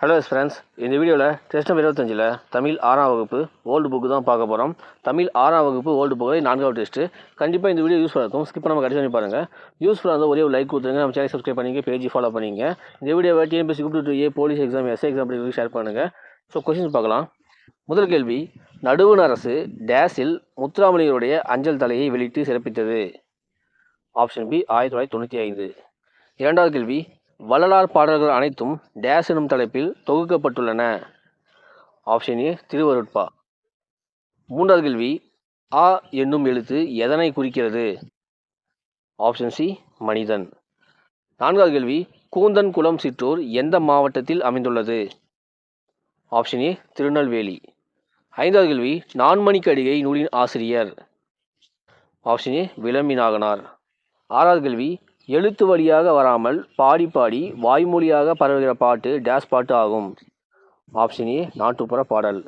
Hello friends இந்த வீடியோவில் test number இருபத்தஞ்சில் தமிழ் ஆறாம் வகுப்பு ஓல்டு புக்கு தான் பார்க்க போகிறோம் தமிழ் ஆறாம் வகுப்பு ஓல்டு புக்கில் நான்காவது டெஸ்ட்டு கண்டிப்பாக இந்த வீடியோ யூஸ்ஃபுல்லாக இருக்கும். ஸ்கிப் பண்ணாமல் கடைசி பண்ணி பாருங்கள் யூஸ்ஃபுல்லாக இருந்தால் ஒரே ஒரு லைக் கொடுத்துருங்க. நம்ம சேனல் சப்ஸ்கிரைப் பண்ணிங்க பேஜ் ஃபாலோ பண்ணிங்க. இந்த வீடியோவை டிஎம்பிசி கூப்பிட்டு A police exam SI exam அப்படி ஷேர் பண்ணுங்கள் ஸோ கொஸ்டின்ஸ் பார்க்கலாம். முதல் கேள்வி நடுவண் அரசு டேஸில் முத்துராமலிங்கருடைய அஞ்சல் தலையை வெளியிட்டு சிறப்பித்தது. ஆப்ஷன் பி ஆயிரத்தி தொள்ளாயிரத்தி தொண்ணூற்றி ஐந்து. இரண்டாவது கேள்வி வள்ளலார் பாடல்கள் அனைத்தும் டேஸ் எனும் தலைப்பில் தொகுக்கப்பட்டுள்ளன. Option A Thiruvarutpa. மூன்றாவது கேள்வி ஆ என்னும் எழுத்து எதனை குறிக்கிறது? ஆப்ஷன் சி மனிதன். நான்காவது கேள்வி கூந்தன் குளம் சிற்றூர் எந்த மாவட்டத்தில் அமைந்துள்ளது? Option A Tirunelveli. ஐந்தாவது கேள்வி நான்மணிக்கடிகை நூலின் ஆசிரியர். ஆப்ஷன் ஏ விளம்பினாகனார் ஆறாவது கேள்வி எழுத்து வழியாக வராமல் பாடி பாடி வாய்மொழியாக பரவுகிற பாட்டு டேஸ் பாட்டு ஆகும். ஆப்ஷன் ஏ நாட்டுப்புற பாடல்.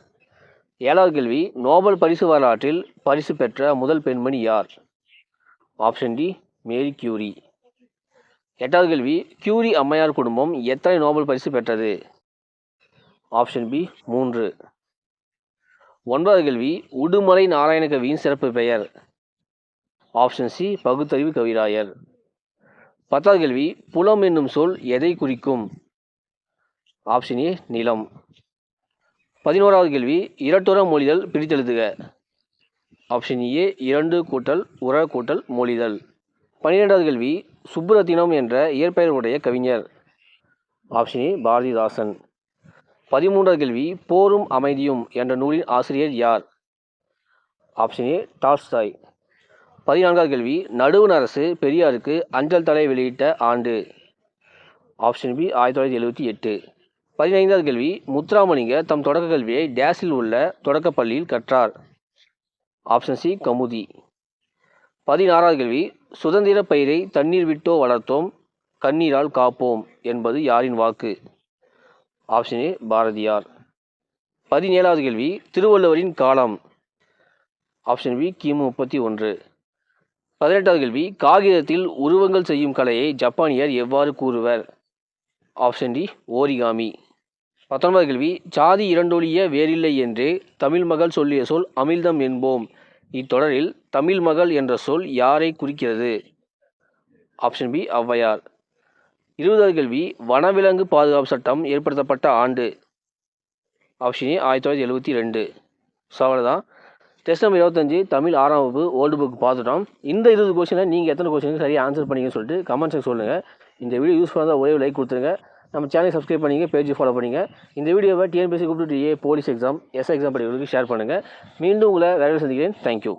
ஏழாவது கேள்வி நோபல் பரிசு வரலாற்றில் பரிசு பெற்ற முதல் பெண்மணி யார்? Option D Marie Curie. எட்டாவது கேள்வி கியூரி அம்மையார் குடும்பம் எத்தனை நோபல் பரிசு பெற்றது? ஆப்ஷன் பி மூன்று. ஒன்பதாவது கேள்வி உடுமலை நாராயணகவியின் சிறப்பு பெயர். ஆப்ஷன் சி பகுத்தறிவு கவிராயர். பத்தாவது கேள்வி புலம் என்னும் சொல் எதை குறிக்கும்? ஆப்ஷன் ஏ நிலம். பதினோராவது கேள்வி இரட்டுற மொழிதல் பிரித்தெழுதுக. ஆப்ஷன் ஏ இரண்டு கூட்டல் உர கூட்டல் மொழிதல். பன்னிரெண்டாவது கேள்வி சுப்புரத்தினம் என்ற இயற்பெயர் உடைய கவிஞர். Option A Bharathidasan. பதிமூன்றாவது கேள்வி போரும் அமைதியும் என்ற நூலின் ஆசிரியர் யார்? Option A Tolstoy. பதினான்காவது கேள்வி. நடுவண் அரசு பெரியாருக்கு அஞ்சல் தலை வெளியிட்ட ஆண்டு. ஆப்ஷன் பி ஆயிரத்தி தொள்ளாயிரத்தி எழுபத்தி எட்டு. பதினைந்தாவது கேள்வி. முத்துராமலிங்க தம் தொடக்க கல்வியை டேஸில் உள்ள தொடக்கப் பள்ளியில் கற்றார். Option C Kamuthi. பதினாறாவது கேள்வி. சுதந்திர பயிரை தண்ணீர் விட்டோ வளர்த்தோம் கண்ணீரால் காப்போம் என்பது யாரின் வாக்கு? Option A Bharathiyar. பதினேழாவது கேள்வி. திருவள்ளுவரின் காலம். ஆப்ஷன் பி கிமு முப்பத்தி ஒன்று. பதினெட்டாவது கேள்வி காகிதத்தில் உருவங்கள் செய்யும் கலையை ஜப்பானியர் எவ்வாறு கூறுவர்? Option D origami. பத்தொன்பது கேள்வி சாதி இரண்டொழிய வேறில்லை என்றே தமிழ் மகள் சொல்லிய சொல் அமிழ்தம் என்போம். இத்தொடரில் தமிழ் மகள் என்ற சொல் யாரை குறிக்கிறது? Option B Avvaiyar. இருபதாவது கேள்வி வனவிலங்கு பாதுகாப்பு சட்டம் ஏற்படுத்தப்பட்ட ஆண்டு. ஆப்ஷன் ஏ ஆயிரத்தி தொள்ளாயிரத்தி எழுபத்தி ரெண்டு. ஸோ அவ்வளோதான் டெஸ்ட் நம்பர் இருபத்தஞ்சு தமிழ் ஆறாம் வகுப்பு ஓல்டு புக் பார்த்துட்டோம். இந்த இருபது கொஸ்டினை நீங்கள் எத்தனை கொஸ்டினுக்கு சரியாக ஆன்சர் பண்ணீங்கன்னு சொல்லிட்டு கமெண்ட் செக்ஷன் சொல்லுங்கள் இந்த வீடியோ யூஸ்ஃபுல்லாக இருந்தால் ஒரே லைக் கொடுத்துருங்க. நம்ம சேனலை சப்ஸ்கிரைப் பண்ணிங்க பேஜ் ஃபாலோ பண்ணிங்க. இந்த வீடியோவை டிஎன்பிஎஸ்சி கூப்பிட்டு A police exam S exam படிக்கிறவங்களுக்கு ஷேர் பண்ணுங்கள் மீண்டும் உங்களை வேறு சந்திக்கிறேன். தேங்க்யூ